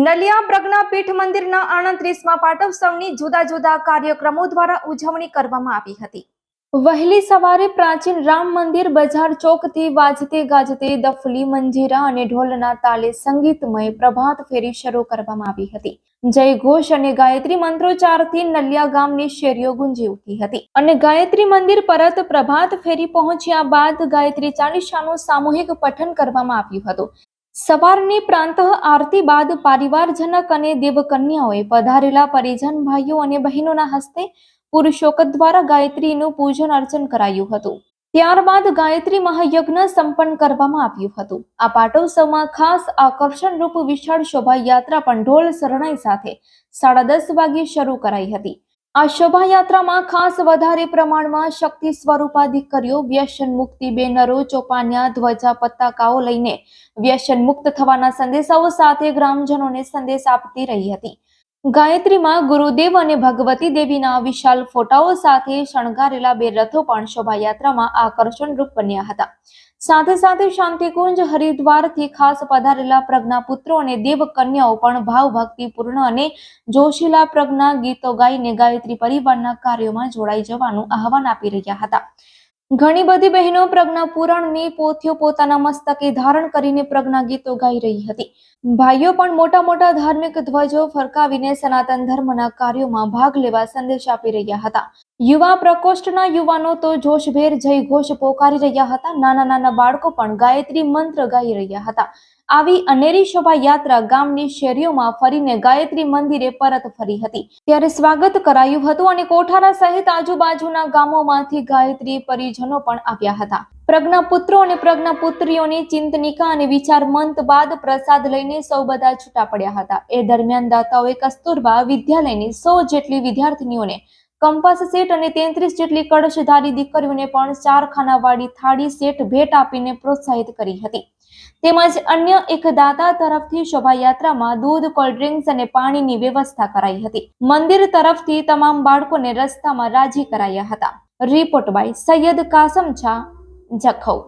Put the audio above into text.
નલિયા પ્રજ્ઞાપીઠ મંદિરના આણત્રીસમાં પાટોત્સવની જુદા જુદા કાર્યક્રમો દ્વારા ઉજવણી કરવામાં આવી હતી. વહેલી સવારે પ્રાચીન રામ મંદિર બજાર ચોકથી વાજતે ગાજતે દફલી મંજીરા અને ઢોલના તાલે સંગીતમય પ્રભાત ફેરી શરૂ કરવામાં આવી હતી. જય ઘોષ અને ગાયત્રી મંત્રોચ્ચારથી નલિયા ગામની શેરીઓ ગુંજી ઉઠી હતી અને ગાયત્રી મંદિર પરત પ્રભાત ફેરી પહોંચ્યા બાદ ગાયત્રી ચાલીસાનું સામૂહિક પઠન કરવામાં આવ્યું હતું. સવારની પ્રાંતઃ આરતી બાદ પરિવારજનક અને દેવકન્યાઓએ પધારેલા પરિજન ભાઈઓ અને બહેનોના હસ્તે પુરુષોક દ્વારા ગાયત્રીનું પૂજન અર્ચન કરાયું હતું. ત્યારબાદ ગાયત્રી મહાયજ્ઞ સંપન્ન કરવામાં આવ્યું હતું. આ પાટોત્સવમાં ખાસ આકર્ષણ રૂપ વિશાળ શોભાયાત્રા પણ ઢોલ શરણાઈ સાથે સાડા દસ વાગ્યે શરૂ કરાઈ હતી. આ શોભાયાત્રામાં ખાસ વધારે પ્રમાણમાં શક્તિ સ્વરૂપા દીકરીઓ વ્યસન મુક્તિ બેનરો, ચોપાન્યા, ધ્વજા પતાકાઓ લઈને વ્યસન મુક્ત થવાના સંદેશાઓ સાથે ગ્રામજનોને સંદેશ આપતી રહી હતી. ગાયત્રીમાં ગુરુદેવ અને ભગવતી દેવીના વિશાલ ફોટાઓ સાથે શણગારેલા બે રથો પણ શોભાયાત્રામાં આકર્ષણ રૂપ બન્યા હતા. સાથે સાથે શાંતિકુંજ, હરિદ્વારથી ખાસ પધારેલા પ્રજ્ઞા પુત્રો અને દેવ કન્યાઓ પણ ભાવભક્તિપૂર્ણ અને જોશીલા પ્રજ્ઞા ગીતો ગાઈને ગાયત્રી પરિવારના કાર્યોમાં જોડાઈ જવાનું આહવાન આપી રહ્યા હતા. ઘણી બધી બહેનો પ્રજ્ઞા પુરાણની પોથીઓ પોતાના મસ્તકે ધારણ કરીને પ્રજ્ઞા ગીતો ગાઈ રહી હતી. ભાઈઓ પણ મોટા મોટા ધાર્મિક ધ્વજો ફરકાવીને સનાતન ધર્મના કાર્યોમાં ભાગ લેવા સંદેશ આપી રહ્યા હતા. યુવા પ્રકોષ્ઠના યુવાનો તો જોશભેર જય ઘોષ પોકારી રહ્યા હતા. નાના નાના બાળકો પણ ગાયત્રી મંત્ર ગાઈ રહ્યા હતા. આવી અનેરી શોભાયાત્રા ગામની શેરીઓમાં ફરીને ગાયત્રી મંદિરે પરત ફરી હતી. ત્યારે સ્વાગત કરાયું હતું અને કોઠારા સહિત આજુબાજુના ગામોમાંથી ગાયત્રી પરિજનો પણ આવ્યા હતા. પ્રજ્ઞાપુત્રો અને પ્રજ્ઞાપુત્રીઓની ચિંતનિકા અને વિચાર મંત બાદ પ્રસાદ લઈને સૌ બધા છૂટા પડ્યા હતા. એ દરમિયાન દાતાઓએ કસ્તુરબા વિદ્યાલયની સો જેટલી વિદ્યાર્થીનીઓને કંપાસ સેટ અને તેત્રીસ જેટલી કળશધારી દીકરીઓને પણ ચાર ખાનાવાળી થાળી સેટ ભેટ આપીને પ્રોત્સાહિત કરી હતી. તેમજ અન્ય એક દાતા તરફથી શોભાયાત્રામાં દૂધ, કોલ્ડ ડ્રિંક્સ અને પાણીની વ્યવસ્થા કરાઈ હતી. મંદિર તરફથી તમામ બાળકોને રસ્તામાં રાજી કરાયા હતા. રિપોર્ટ બાય સૈયદ કાસમ છા જખૌ